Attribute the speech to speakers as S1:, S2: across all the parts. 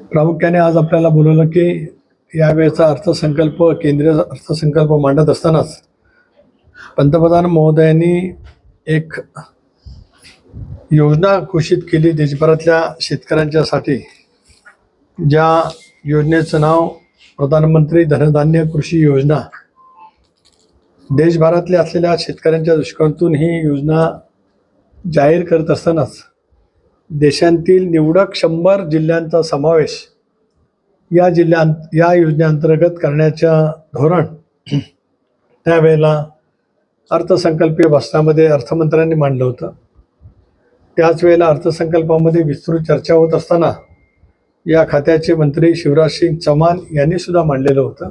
S1: प्रामुख्याने आज आपल्याला बोलवलं की यावेळेचा अर्थसंकल्प केंद्रीय अर्थसंकल्प मांडत असतानाच पंतप्रधान महोदयांनी एक योजना घोषित केली देशभरातल्या शेतकऱ्यांच्यासाठी ज्या योजनेचं नाव प्रधानमंत्री धनधान्य कृषी योजना. देशभरातल्या असलेल्या शेतकऱ्यांच्या दृष्टिकोनातून ही योजना जाहीर करत असतानाच देशांतील निवडक शंभर जिल्ह्यांचा समावेश या जिल्ह्यांत या योजनेअंतर्गत करण्याच्या धोरण त्यावेळेला अर्थसंकल्पीय भाषणामध्ये अर्थमंत्र्यांनी मांडलं होतं. त्याच वेळेला अर्थसंकल्पामध्ये विस्तृत चर्चा होत असताना या खात्याचे मंत्री शिवराज सिंग चौहान यांनी सुद्धा मांडलेलं होतं.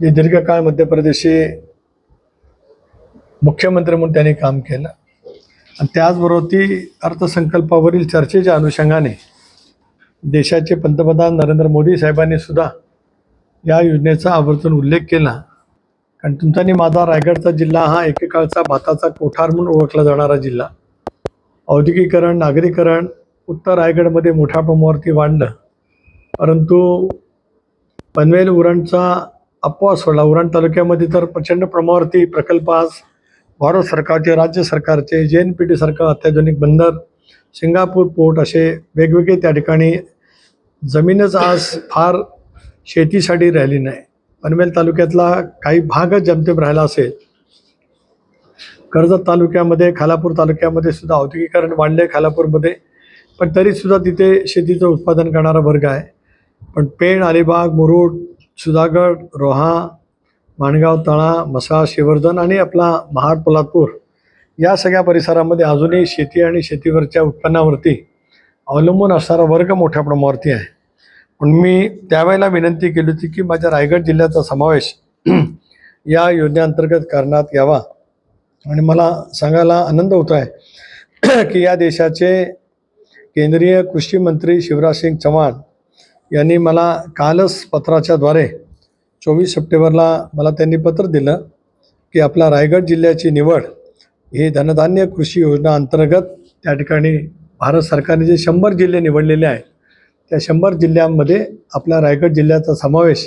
S1: जे दीर्घकाळ मध्य प्रदेशचे मुख्यमंत्री म्हणून त्यांनी काम केलं. आणि त्याचबरोबर ती अर्थसंकल्पावरील चर्चेच्या अनुषंगाने देशाचे पंतप्रधान नरेंद्र मोदी साहेबांनी सुद्धा या योजनेचा आवर्जून उल्लेख केला. कारण तुमचा आणि माझा रायगडचा जिल्हा हा एकेकाळचा भाताचा कोठार म्हणून ओळखला जाणारा जिल्हा. औद्योगिकरण नागरीकरण उत्तर रायगडमध्ये मोठ्या प्रमाणावरती वाढलं. परंतु पनवेल उरणचा अपवास सोडला. उरण तालुक्यामध्ये तर प्रचंड प्रमाणावरती प्रकल्प आज भारत सरकारचे राज्य सरकारचे जे एन पी टी सारखं अत्याधुनिक बंदर सिंगापूर पोर्ट असे वेगवेगळे त्या ठिकाणी जमीनच आज फार शेतीसाठी राहिली नाही. पनवेल तालुक्यातला काही भागच जमतेम राहिला असेल. कर्जत तालुक्यामध्ये खालापूर तालुक्यामध्ये सुद्धा औद्योगिकरण वाढले खालापूरमध्ये पण तरीसुद्धा तिथे शेतीचं उत्पादन करणारा वर्ग आहे. पण पेण अलिबाग मुरुड सुधागड रोहा माणगाव तळा मसा शिवर्धन आणि आपला महाड पोलादपूर या सगळ्या परिसरामध्ये अजूनही शेती आणि शेतीवरच्या उत्पन्नावरती अवलंबून असणारा वर्ग मोठ्या प्रमाणावरती आहे. पण मी त्यावेळेला विनंती केली होती की माझ्या रायगड जिल्ह्याचा समावेश या योजनेअंतर्गत करण्यात यावा. आणि मला सांगायला आनंद होत आहे की या देशाचे केंद्रीय कृषी मंत्री शिवराज सिंग चव्हाण यांनी मला कालच पत्राच्याद्वारे चोवीस सप्टेंबरला मला त्यांनी पत्र दिलं की आपला रायगड जिल्ह्याची निवड ही धनधान्य कृषी योजना अंतर्गत त्या ठिकाणी भारत सरकारने जे शंभर जिल्हे निवडलेले आहेत त्या शंभर जिल्ह्यांमध्ये आपला रायगड जिल्ह्याचा समावेश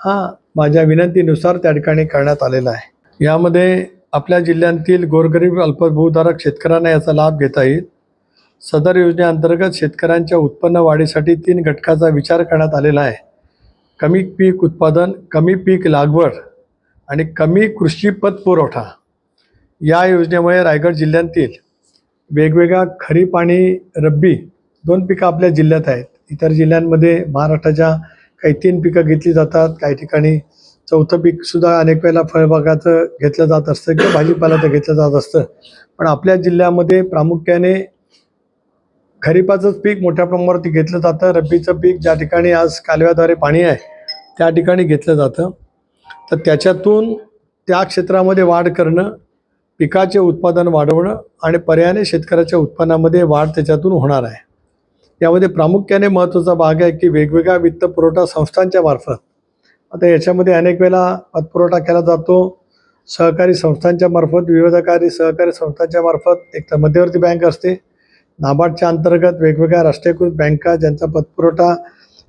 S1: हा माझ्या विनंतीनुसार त्या ठिकाणी करण्यात आलेला आहे. यामध्ये आपल्या जिल्ह्यातील गोरगरीब अल्पभूधारक शेतकऱ्यांना याचा लाभ घेता येईल. सदर योजनेअंतर्गत शेतकऱ्यांच्या उत्पन्न वाढीसाठी तीन घटकाचा विचार करण्यात आलेला आहे. कमी पीक उत्पादन कमी पीक लागवड आणि कमी कृषी पतपुरवठा या योजनेमुळे रायगड जिल्ह्यातील वेगवेगळ्या खरीप आणि रब्बी दोन पिकं आपल्या जिल्ह्यात आहेत. इतर जिल्ह्यांमध्ये महाराष्ट्राच्या काही तीन पिकं घेतली जातात. काही ठिकाणी चौथं पीकसुद्धा अनेक वेळेला फळबागाचं घेतलं जात असतं किंवा भाजीपाल्याचं घेतलं जात असतं. पण आपल्या जिल्ह्यामध्ये प्रामुख्याने खरीपाचंच पीक मोठ्या प्रमाणावरती घेतलं जातं. रब्बीचं पीक ज्या ठिकाणी आज कालव्याद्वारे पाणी आहे त्या ठिकाणी घेतलं जातं. तर त्याच्यातून त्या क्षेत्रामध्ये वाढ करणं पिकाचे उत्पादन वाढवणं आणि पर्यायाने शेतकऱ्याच्या उत्पन्नामध्ये वाढ त्याच्यातून होणार आहे. यामध्ये प्रामुख्याने महत्त्वाचा भाग आहे की वेगवेगळ्या वित्तपुरवठा संस्थांच्या मार्फत. आता याच्यामध्ये अनेक वेळा पतपुरवठा केला जातो. सहकारी संस्थांच्या मार्फत विविधकारी सहकारी संस्थांच्या मार्फत एक तर मध्यवर्ती बँक असते. नाबार्डच्या अंतर्गत वेगवेगळ्या राष्ट्रीयकृत बँका ज्यांचा पतपुरवठा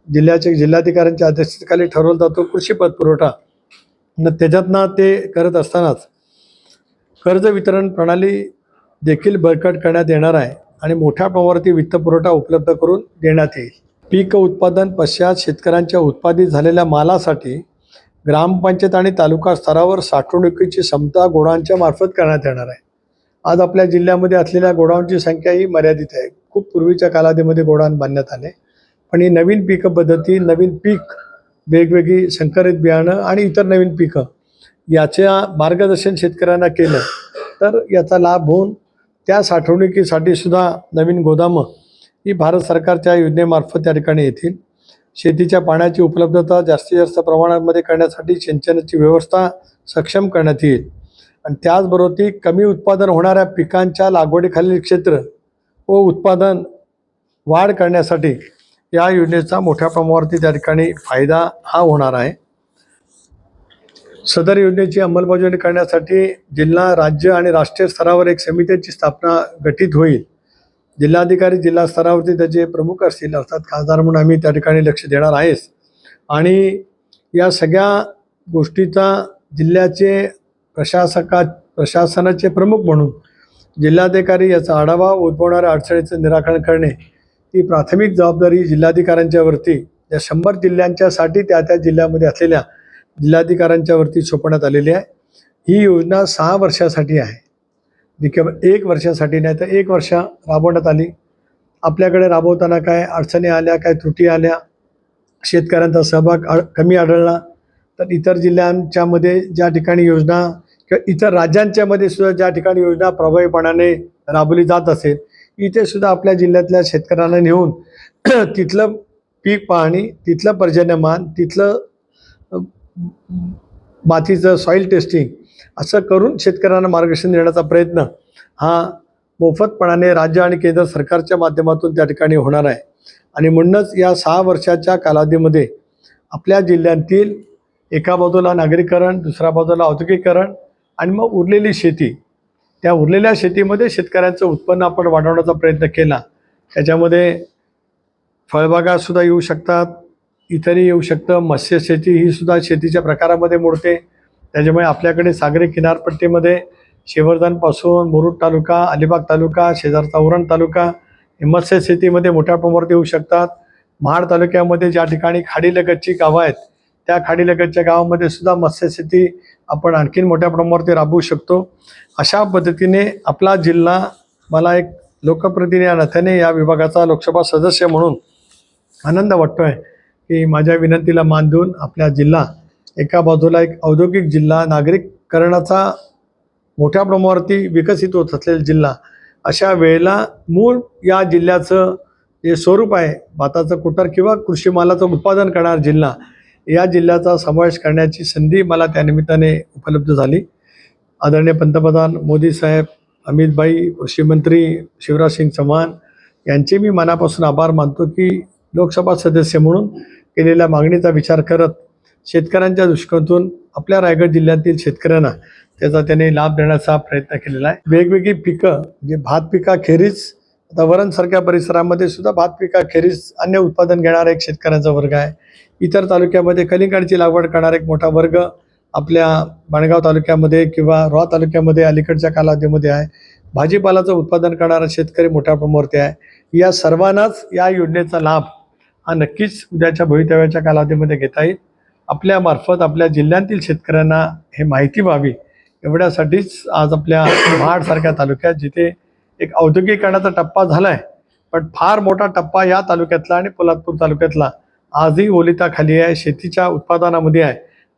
S1: जिल्ह्याच्या जिल्हाधिकाऱ्यांच्या अध्यक्षतेखाली ठरवला जातो कृषी पतपुरवठा न त्याच्यातनं ते करत असतानाच कर्ज वितरण प्रणाली देखील बळकट करण्यात येणार आहे आणि मोठ्या प्रमाणावरती वित्तपुरवठा उपलब्ध करून देण्यात येईल. पीक उत्पादन पश्चात शेतकऱ्यांच्या उत्पादित झालेल्या मालासाठी ग्रामपंचायत आणि तालुका स्तरावर साठवणुकीची क्षमता गोडांच्या मार्फत करण्यात येणार आहे. आज आपल्या जिल्ह्यामध्ये असलेल्या गोडाऊनची संख्या ही मर्यादित आहे. खूप पूर्वीच्या कालावधीमध्ये गोडाऊन बांधण्यात आले. पण ही नवीन पिकं पद्धती नवीन पीक वेगवेगळी संकरित बियाणं आणि इतर नवीन पिकं याच्या मार्गदर्शन शेतकऱ्यांना केलं तर याचा लाभ होऊन त्या साठवणुकीसाठी सुद्धा नवीन गोदामं ही भारत सरकारच्या योजनेमार्फत त्या ठिकाणी येतील. शेतीच्या पाण्याची उपलब्धता जास्तीत जास्त प्रमाणामध्ये करण्यासाठी सिंचनाची व्यवस्था सक्षम करण्यात येईल. आणि त्याचबरोबर ती कमी उत्पादन होणाऱ्या पिकांच्या लागवडीखालील क्षेत्र व उत्पादन वाढ करण्यासाठी या योजनेचा मोठ्या प्रमाणावरती त्या ठिकाणी फायदा हा होणार आहे. सदर योजनेची अंमलबजावणी करण्यासाठी जिल्हा राज्य आणि राष्ट्रीय स्तरावर एक समितीची स्थापना गठीत होईल. जिल्हाधिकारी जिल्हा स्तरावरती त्याचे प्रमुख असतील अर्थात खासदार म्हणून आम्ही त्या ठिकाणी लक्ष देणार आहेच. आणि या सगळ्या गोष्टीचा जिल्ह्याचे प्रशासका प्रशासनाचे प्रमुख म्हणून जिल्हाधिकारी याचा आढावा उद्भवणाऱ्या अडचणीचं निराकरण करणे ती प्राथमिक जबाबदारी जिल्हाधिकाऱ्यांच्यावरती या शंभर जिल्ह्यांच्यासाठी त्या त्या जिल्ह्यामध्ये असलेल्या जिल्हाधिकाऱ्यांच्यावरती सोपवण्यात आलेली आहे. ही योजना सहा वर्षासाठी आहे. जी केवळ एक वर्षासाठी नाही तर एक वर्ष राबवण्यात आली. आपल्याकडे राबवताना काय अडचणी आल्या काय त्रुटी आल्या शेतकऱ्यांचा सहभाग आढ कमी आढळला तर इतर जिल्ह्यांच्यामध्ये ज्या ठिकाणी योजना किंवा इतर राज्यांच्यामध्ये सुद्धा ज्या ठिकाणी योजना प्रभावीपणाने राबवली जात असेल इथे सुद्धा आपल्या जिल्ह्यातल्या शेतकऱ्यांना नेऊन तिथलं पीक पाहणी तिथलं पर्जन्यमान तिथलं मातीचं सॉईल टेस्टिंग असं करून शेतकऱ्यांना मार्गदर्शन देण्याचा प्रयत्न हा मोफतपणाने राज्य आणि केंद्र सरकारच्या माध्यमातून त्या ठिकाणी होणार आहे. आणि म्हणूनच या सहा वर्षाच्या कालावधीमध्ये आपल्या जिल्ह्यातील एका बाजूला नागरीकरण दुसऱ्या बाजूला औद्योगिकरण आणि मग उरलेली शेती त्या उरलेल्या शेतीमध्ये शेतकऱ्यांचं उत्पन्न आपण वाढवण्याचा प्रयत्न केला. त्याच्यामध्ये फळबागासुद्धा येऊ शकतात इतरही येऊ शकतं. मत्स्यशेती ही सुद्धा शेतीच्या प्रकारामध्ये मोडते. त्याच्यामुळे आपल्याकडे सागरी किनारपट्टीमध्ये शेवर्धनपासून मुरुड तालुका अलिबाग तालुका शेजारचा उरण तालुका हे शेतीमध्ये मोठ्या प्रमाणात येऊ शकतात. महाड तालुक्यामध्ये ज्या ठिकाणी खाडीलगतची गावं आहेत त्या खाडीलगतच्या गावामध्ये सुद्धा मत्स्यशेती आपण आणखीन मोठ्या प्रमाणावरती राबवू शकतो. अशा पद्धतीने आपला जिल्हा मला एक लोकप्रतिनिधी या नात्याने या विभागाचा लोकसभा सदस्य म्हणून आनंद वाटतो आहे की माझ्या विनंतीला मान देऊन आपला जिल्हा एका बाजूला एक औद्योगिक जिल्हा नागरिककरणाचा मोठ्या प्रमाणावरती विकसित होत असलेला जिल्हा अशा वेळेला मूळ या जिल्ह्याचं जे स्वरूप आहे भाताचं कुटर किंवा कृषी मालाचं उत्पादन करणारा जिल्हा या जिल्ह्याचा समावेश करण्याची संधी मला त्यानिमित्ताने उपलब्ध झाली. आदरणीय पंतप्रधान मोदी साहेब अमितबाई कृषीमंत्री कृषी मंत्री शिवराज सिंग चव्हाण यांचे मी मनापासून आभार मानतो की लोकसभा सदस्य म्हणून केलेल्या मागणीचा विचार करत शेतकऱ्यांच्या दृष्टिकोनातून आपल्या रायगड जिल्ह्यातील शेतकऱ्यांना त्याचा त्याने लाभ देण्याचा प्रयत्न केलेला आहे. वेगवेगळी पिकं म्हणजे भात पिकाखेरीज आता वरणसारख्या परिसरामध्ये सुद्धा भात पिकाखेरीज अन्य उत्पादन घेणारा एक शेतकऱ्यांचा वर्ग आहे. इतर तालुक्यामध्ये कलिंगडची लागवड करणारा एक मोठा वर्ग आपल्या माणगाव तालुक्यामध्ये किंवा रोहा तालुक्यामध्ये अलीकडच्या कालावधीमध्ये आहे. भाजीपालाचं उत्पादन करणारा शेतकरी मोठ्या प्रमाणावरती आहे. या सर्वांनाच या योजनेचा लाभ हा नक्कीच उद्याच्या भवितव्याच्या कालावधीमध्ये घेता येईल. आपल्यामार्फत आपल्या जिल्ह्यातील शेतकऱ्यांना हे माहिती व्हावी. एवढ्यासाठीच आज आपल्या महाडसारख्या तालुक्यात जिथे एक औद्योगिकरणाचा टप्पा झाला आहे पण फार मोठा टप्पा या तालुक्यातला आणि पोलादपूर तालुक्यातला आजही ओलिताखाली आहे शेतीच्या उत्पादनामध्ये आहे.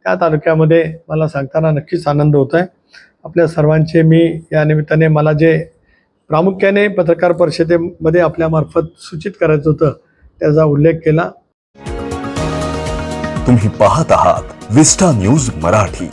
S1: त्या तालुक्यामध्ये मला सांगताना नक्कीच आनंद होत आहे आपल्या सर्वांचे मी या निमित्ताने मला जे प्रामुख्याने पत्रकार परिषदेमध्ये आपल्यामार्फत सूचित करायचं होतं त्याचा उल्लेख केला.
S2: तुम्ही पाहत आहात विस्टा न्यूज मराठी.